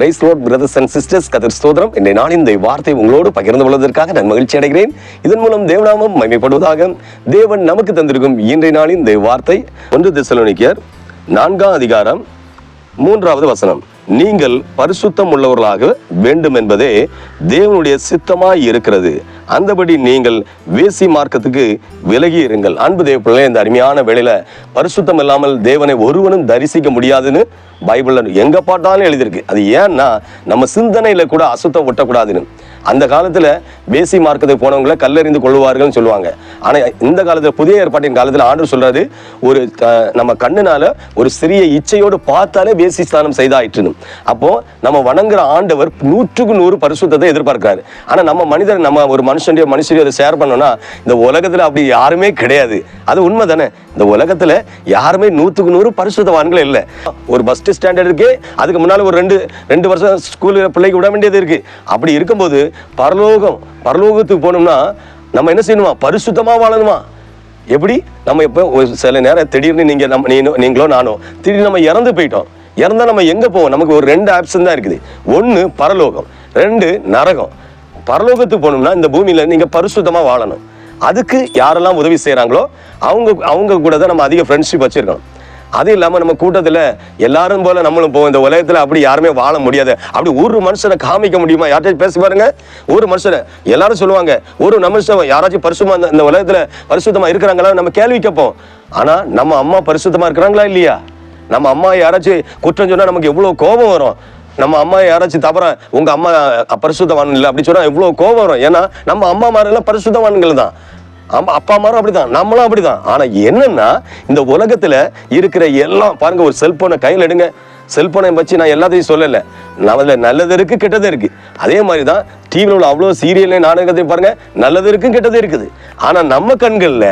Praise lord brothers and sisters கதிர் ஸ்தோதரம் இன்றைய நாளின் இந்த வார்த்தை உங்களோடு பகிர்ந்து கொள்வதற்காக நான் மகிழ்ச்சி அடைகிறேன். இதன் மூலம் தேவநாமம் மகிமைப்படுவதாக தேவன் நமக்கு தந்திருக்கும் இன்றைய நாளின் இந்த வார்த்தை. ஒன்று திசலோனிக்கியர் நான்காம் அதிகாரம் மூன்றாவது வசனம். நீங்கள் பரிசுத்தம் உள்ளவர்களாக வேண்டும் என்பதே தேவனுடைய சித்தமாய் இருக்கிறது. அந்தபடி நீங்கள் வேசி மார்க்கத்துக்கு விலகி இருங்கள். அன்பு தேவ பிள்ளை இந்த அருமையான வேளையில பரிசுத்தம் இல்லாமல் தேவனை ஒருவனும் தரிசிக்க முடியாதுன்னு பைபிள்ல எங்க பாட்டாலும் எழுதியிருக்கு. அது ஏன்னா நம்ம சிந்தனையில கூட அசுத்தம் ஒட்டக்கூடாதுன்னு. அந்த காலத்தில் வேசி மார்க்கத்துக்கு போனவங்களை கல்லறிந்து கொள்வார்கள்னு சொல்லுவாங்க. ஆனால் இந்த காலத்தில் புதிய ஏற்பாட்டின் காலத்தில் ஆண்டு சொல்றாரு ஒரு நம்ம கண்ணுனால ஒரு சிறிய இச்சையோடு பார்த்தாலே வேசி ஸ்தானம் செய்தாயிற்றுன்னு அப்போது நம்ம வணங்குற ஆண்டவர் நூற்றுக்கு நூறு பரிசுத்தத்தை எதிர்பார்க்கிறாரு. ஆனால் நம்ம மனிதர் நம்ம ஒரு மனுஷனுடைய மனுஷனையோ அதை ஷேர் பண்ணோம்னா இந்த உலகத்தில் அப்படி யாருமே கிடையாது. அது உண்மை தானே இந்த உலகத்துல யாருமே நூற்றுக்கு நூறு பரிசுத்தவான்கள் இல்லை. ஒரு பஸ் ஸ்டாண்டர்டுக்கே அதுக்கு முன்னால ஒரு ரெண்டு ரெண்டு வருஷம் ஸ்கூல் பிள்ளைக்கு விட வேண்டியது இருக்கு. அப்படி இருக்கும்போது பரலோகம் பரலோகத்துக்கு போனோம்னா நம்ம என்ன செய்யணுமா? பரிசுத்தமா வாழணுமா? எப்படி? நம்ம இப்போ ஒரு சில நேரம் திடீர்னு நீங்க நம்ம நீங்களோ நானோ திடீர்னு நம்ம இறந்து போயிட்டோம். இறந்தா நம்ம எங்க போவோம்? நமக்கு ஒரு ரெண்டு ஆப்ஷன் தான் இருக்குது. ஒன்று பரலோகம். ரெண்டு நரகம். பரலோகத்துக்கு போகணும்னா இந்த பூமியில நீங்க பரிசுத்தமா வாழணும். அதுக்கு யாரெல்லாம் உதவி செய்கிறாங்களோ அவங்க அவங்க கூட தான் நம்ம அதிக ஃப்ரெண்ட்ஷிப் வச்சுருக்கணும். அது இல்லாமல் நம்ம கூட்டத்தில் எல்லாரும் போல நம்மளும் போவோம். இந்த உலகத்தில் அப்படி யாருமே வாழ முடியாது. அப்படி ஒரு மனுஷனை காமிக்க முடியுமா? யார்கிட்ட பேசி பாருங்க. ஒரு மனுஷனை. எல்லாரும் சொல்லுவாங்க ஒரு மனுஷன் யாராச்சும் பரிசுமா இந்த- இந்த உலகத்துல பரிசுத்தமாக இருக்கிறாங்களா? நம்ம கேள்வி கேட்போம். ஆனால் நம்ம அம்மா பரிசுத்தமாக இருக்கிறாங்களா இல்லையா? நம்ம அம்மா யாராச்சும் குற்றம் சொன்னால் நமக்கு எவ்வளோ கோபம் வரும். நம்ம அம்மா யாராச்சும் தவற உங்க அம்மா பரிசுத்தவான் இல்லை அப்படி சொன்னா எவ்வளவு கோபம் வரும். ஏன்னா நம்ம அம்மா மாரெல்லாம் பரிசுத்தவான்கள் தான். ஆமா அப்பா மாரும் அப்படிதான் நம்மளும் அப்படிதான். ஆனா என்னன்னா இந்த உலகத்துல இருக்கிற எல்லாம் பாருங்க ஒரு செல்போனை கையில் எடுங்க. செல்போனை வச்சு நான் எல்லாத்தையும் சொல்லலை. நான் நல்லது இருக்கு கெட்டது இருக்கு. அதே மாதிரி தான் டிவியில் உள்ள அவ்வளோ சீரியல் நாடகத்தையும் பாருங்க நல்லது இருக்கும் கெட்டது இருக்குது. ஆனால் நம்ம கண்களில்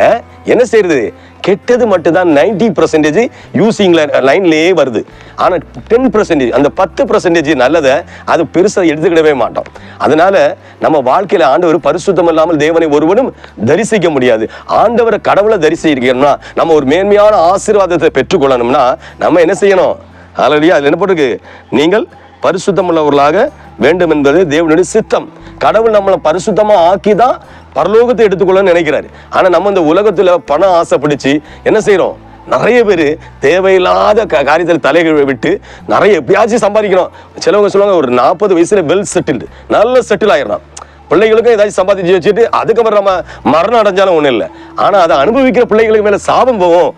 என்ன செய்யுது? கெட்டது மட்டும்தான் நைன்டி பர்சன்டேஜ் யூசிங்ல லைன்லேயே வருது. ஆனால் டென் பர்சன்டேஜ் அந்த பத்து பர்சன்டேஜ் நல்லதை அது பெருசாக எடுத்துக்கிடவே மாட்டோம். அதனால நம்ம வாழ்க்கையில் ஆண்டவர் பரிசுத்தம் இல்லாமல் தேவனை ஒருவனும் தரிசிக்க முடியாது. ஆண்டவரை கடவுளை தரிசிக்கணும்னா நம்ம ஒரு மேன்மையான ஆசீர்வாதத்தை பெற்றுக்கொள்ளணும்னா நம்ம என்ன செய்யணும்? ஆல்ரெடி அதில் என்ன போட்டிருக்கு? நீங்கள் பரிசுத்தம் உள்ளவர்களாக வேண்டும் என்பது தேவனுடைய சித்தம். கடவுள் நம்மளை பரிசுத்தமாக ஆக்கி தான் பரலோகத்தை எடுத்துக்கொள்ளணும்னு நினைக்கிறாரு. ஆனால் நம்ம இந்த உலகத்தில் பணம் ஆசைப்பிடிச்சு என்ன செய்கிறோம் நிறைய பேர் தேவையில்லாத க- காரியத்தில் தலைகளை விட்டு நிறைய எப்பயாச்சும் சம்பாதிக்கிறோம். சிலவங்க சொல்லுவாங்க ஒரு நாற்பது வயசுல வெல் செட்டில்டு நல்ல செட்டில் ஆயிடலாம். பிள்ளைகளுக்கும் ஏதாச்சும் சம்பாதிச்சு வச்சுட்டு அதுக்கப்புறம் நம்ம மரணம் அடைஞ்சாலும் ஒன்றும் இல்லை. ஆனால் அதை அனுபவிக்கிற பிள்ளைகளுக்கு மேலே சாபம் போகும்.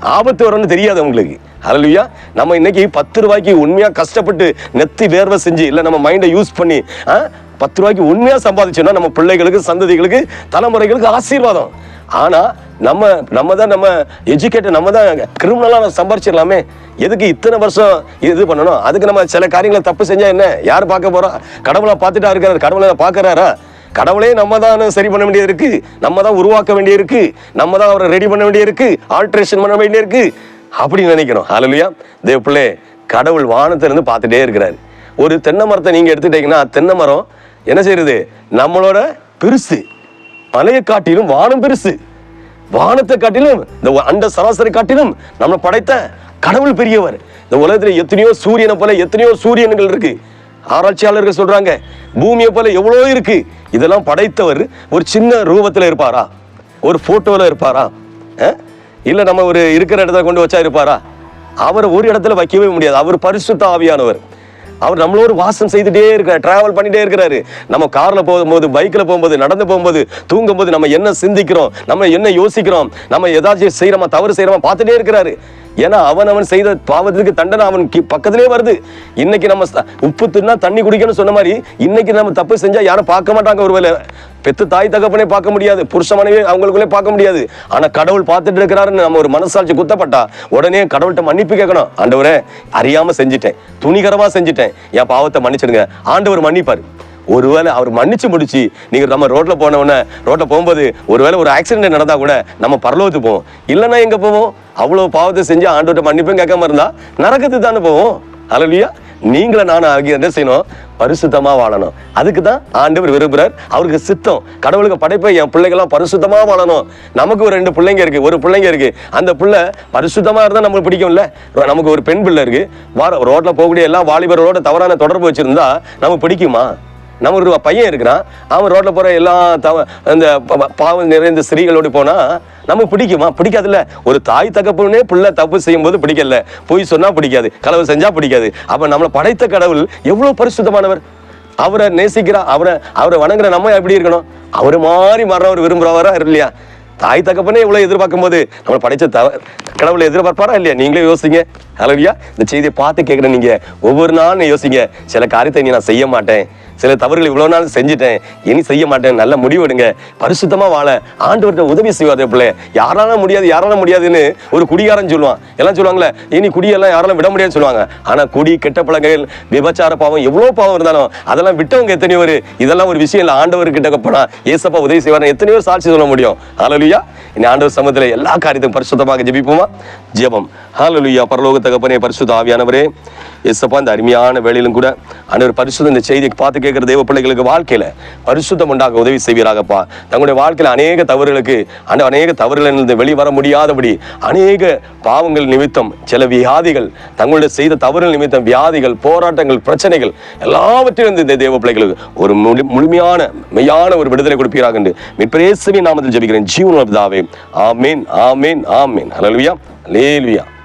ஆபத்து வரும்னு தெரியாது உங்களுக்கு ஹalleluya நம்ம இன்னைக்கு பத்து ரூபாய்க்கு உண்மையாக கஷ்டப்பட்டு நெத்தி வேர்வை செஞ்சு இல்லை நம்ம மைண்டை யூஸ் பண்ணி பத்து ரூபாய்க்கு உண்மையாக சம்பாதிச்சோம்னா நம்ம பிள்ளைகளுக்கு சந்ததிகளுக்கு தலைமுறைகளுக்கு ஆசீர்வாதம். ஆனால் நம்ம நம்ம தான் நம்ம எஜுகேட்டட் நம்ம தான் கிரிமினலாக சம்பாரிச்சிடலாமே. எதுக்கு இத்தனை வருஷம் இது பண்ணணும்? அதுக்கு நம்ம சில காரியங்களை தப்பு செஞ்சால் என்ன? யார் பார்க்க போகிறோம் கடவுளை பார்த்துட்டா இருக்கிறார். கடவுளை பார்க்கறாரா? கடவுளே நம்ம தான் சரி பண்ண வேண்டியது இருக்கு நம்ம தான் உருவாக்க வேண்டியது இருக்கு நம்ம தான் அவரை ரெடி பண்ண வேண்டியது இருக்கு ஆல்ட்ரேஷன் பண்ண வேண்டியது இருக்கு அப்படின்னு நினைக்கணும். ஹalleluya தேவ பிள்ளை கடவுள் வானத்திலிருந்து பார்த்துட்டே இருக்கிறார். ஒரு தென்னை மரத்தை நீங்கள் எடுத்துட்டீங்கன்னா தென்னை மரம் என்ன செய்யறது? நம்மளோட பெருசு. மலையை காட்டிலும் வானம் பெருசு. வானத்தை காட்டிலும் இந்த அண்ட சராசரி காட்டிலும் நம்ம படைத்த கடவுள் பெரியவர். இந்த உலகத்தில் எத்தனையோ சூரியனை போல எத்தனையோ சூரியன்கள் இருக்கு. ஆராய்ச்சியாளர்கள் சொல்றாங்க பூமியை போல எவ்வளோ இருக்கு. இதெல்லாம் படைத்தவர் ஒரு சின்ன ரூபத்தில் இருப்பாரா? ஒரு போட்டோவில் இருப்பாரா? இல்லை நம்ம ஒரு இருக்கிற இடத்துல கொண்டு வச்சா இருப்பாரா? அவரை ஒரு இடத்துல வைக்கவே முடியாது. அவர் பரிசுத்த ஆவியானவர். அவர் நம்மளோட வாசம் செய்துட்டே இருக்கார் டிராவல் பண்ணிட்டே இருக்கிறாரு. நம்ம காரில் போகும்போது பைக்கில் போகும்போது நடந்து போகும்போது தூங்கும்போது நம்ம என்ன சிந்திக்கிறோம் நம்ம என்ன யோசிக்கிறோம் நம்ம ஏதாச்சும் செய்கிறோமா தவறு செய்கிறோமா பார்த்துட்டே இருக்கிறாரு. ஏன்னா அவன் அவன் செய்த பாவத்துக்கு தண்டனை அவன் பக்கத்திலே வருது. இன்னைக்கு நம்ம உப்பு தின்னா தண்ணி குடிக்கணும்னு சொன்ன மாதிரி இன்னைக்கு நம்ம தப்பு செஞ்சால் யாரும் பார்க்க மாட்டாங்க ஒருவேளை. பெத்து தாய் தகப்பனே பார்க்க முடியாது புருஷ மனைவி அவங்களுக்குள்ளே பார்க்க முடியாது. ஆனால் கடவுள் பார்த்துட்டு இருக்கிறாருன்னு நம்ம ஒரு மனசாட்சி குத்தப்பட்டா உடனே கடவுள்கிட்ட மன்னிப்பு கேட்கணும். ஆண்டவரே அறியாமல் செஞ்சுட்டேன் துணிகரமாக செஞ்சுட்டேன். என் பாவத்தை மன்னிச்சிடுங்க. ஆண்டவர் மன்னிப்பார். ஒருவேளை அவர் மன்னிச்சு முடிச்சு நீங்கள் நம்ம ரோட்டில் போன உடனே போகும்போது ஒருவேளை ஒரு ஆக்சிடென்ட் நடந்தா கூட நம்ம பரலோகத்து போவோம். இல்லைன்னா எங்கே போவோம்? அவ்வளோ பாவத்தை செஞ்சு ஆண்டவர்கிட்ட மன்னிப்பும் கேட்காம இருந்தால் நரக்கத்து தானே போவோம். அலலியா நீங்கள நான் ஆகிய என்ன செய்யணும்? பரிசுத்தமாக வாழணும். அதுக்கு தான் ஆண்டவர் விரும்புகிறார் அவருக்கு சித்தம். கடவுளுக்கு படைப்பை என் பிள்ளைகள்லாம் பரிசுத்தமாக வாழணும். நமக்கு ஒரு ரெண்டு பிள்ளைங்க இருக்குது ஒரு பிள்ளைங்க இருக்குது அந்த பிள்ளை பரிசுத்தமாக இருந்தால் நம்மளுக்கு பிடிக்கும்ல? நமக்கு ஒரு பெண் பிள்ளை இருக்குது வார ரோட்டில் போகக்கூடிய எல்லா வாலிபர்களோட தவறான தொடர்பு வச்சுருந்தா நமக்கு பிடிக்குமா? நம்ம ஒரு பையன் இருக்கிறான். அவன் ரோட்டில் போகிற எல்லா தவ அந்த பாவம் நிறைந்த ஸ்திரீகளோடு போனால் நமக்கு பிடிக்குமா? பிடிக்காதுல்ல. ஒரு தாய் தகப்பனே பிள்ளை தப்பு செய்யும் போது பிடிக்கல. பொய் சொன்னால் பிடிக்காது. கடவுள் செஞ்சால் பிடிக்காது. அப்போ நம்மளை படைத்த கடவுள் எவ்வளோ பரிசுத்தமானவர். அவரை நேசிக்கிறா அவரை அவரை வணங்குற நம்ம எப்படி இருக்கணும்? அவரை மாதிரி மாறவர் விரும்புகிறவரா இல்லையா? தாய் தகப்பனே இவ்வளோ எதிர்பார்க்கும் போது நம்மளை படைத்த தவ கடவுளை எதிர்பார்ப்பாரா இல்லையா? நீங்களே யோசிங்க. ஹலோ இந்த செய்தியை பார்த்து கேட்குற நீங்கள் ஒவ்வொரு நாளும் யோசிங்க. சில காரியத்தை நீ நான் செய்ய மாட்டேன். சில தவறுகள் இவ்வளவு நாள் செஞ்சுட்டேன். இனி செய்ய மாட்டேன். நல்ல முடிவெடுங்க பரிசுத்தமா வாழ. ஆண்டவர்கிட்ட உதவி செய்வாதே பிள்ளை. யாரால முடியாது யாரால முடியாதுன்னு ஒரு குடிகாரன் சொல்லுவான். எல்லாம் சொல்லுவாங்களே இனி குடியெல்லாம் யாராலும் விட முடியாதுன்னு சொல்லுவாங்க. ஆனா குடி கெட்ட பழங்கள் விபச்சார பாவம் எவ்வளவு பாவம் இருந்தாலும் அதெல்லாம் விட்டவங்க எத்தனையோ பேர். இதெல்லாம் ஒரு விஷயம் இல்லை. ஆண்டவர்கிட்ட போனால் ஏசப்பா உதவி செய்வார் எத்தனையோ பேர் சாட்சி சொல்ல முடியும். ஹalleluya. இனி ஆண்டவர் சமூகத்துல எல்லா காரியத்தையும் பரிசுத்தமாக ஜெபிப்போமா? ஜெபம். ஹalleluya. பரலோக தகப்பனே பரிசுத்த ஆவியானவரே. ஏசப்பா இந்த அருமையான வேலையிலும் கூட ஆண்டவர் பரிசுத்த இந்த செய்தியை பார்த்து கேட்குற தெய்வ பிள்ளைகளுக்கு வாழ்க்கையில் பரிசுத்தம் உண்டாக உதவி செய்வீராகப்பா. தங்களுடைய வாழ்க்கையில் அநேக தவறுகளுக்கு அந்த அநேக தவறுகளிலிருந்து வெளிவர முடியாதபடி அநேக பாவங்கள் நிமித்தம் சில வியாதிகள் தங்களுடைய செய்த தவறுகள் நிமித்தம் வியாதிகள் போராட்டங்கள் பிரச்சனைகள் எல்லாவற்றிலிருந்து இந்த தேவ பிள்ளைகளுக்கு ஒரு முழு முழுமையான மெய்யான ஒரு விடுதலை கொடுப்பீராக என்று மிற்பரேசுவின் நாமத்தில் ஜபிக்கிறேன். ஜீவன் ஆமேன் ஆமேன் ஆமேன். அலலுவியா ஹalleluya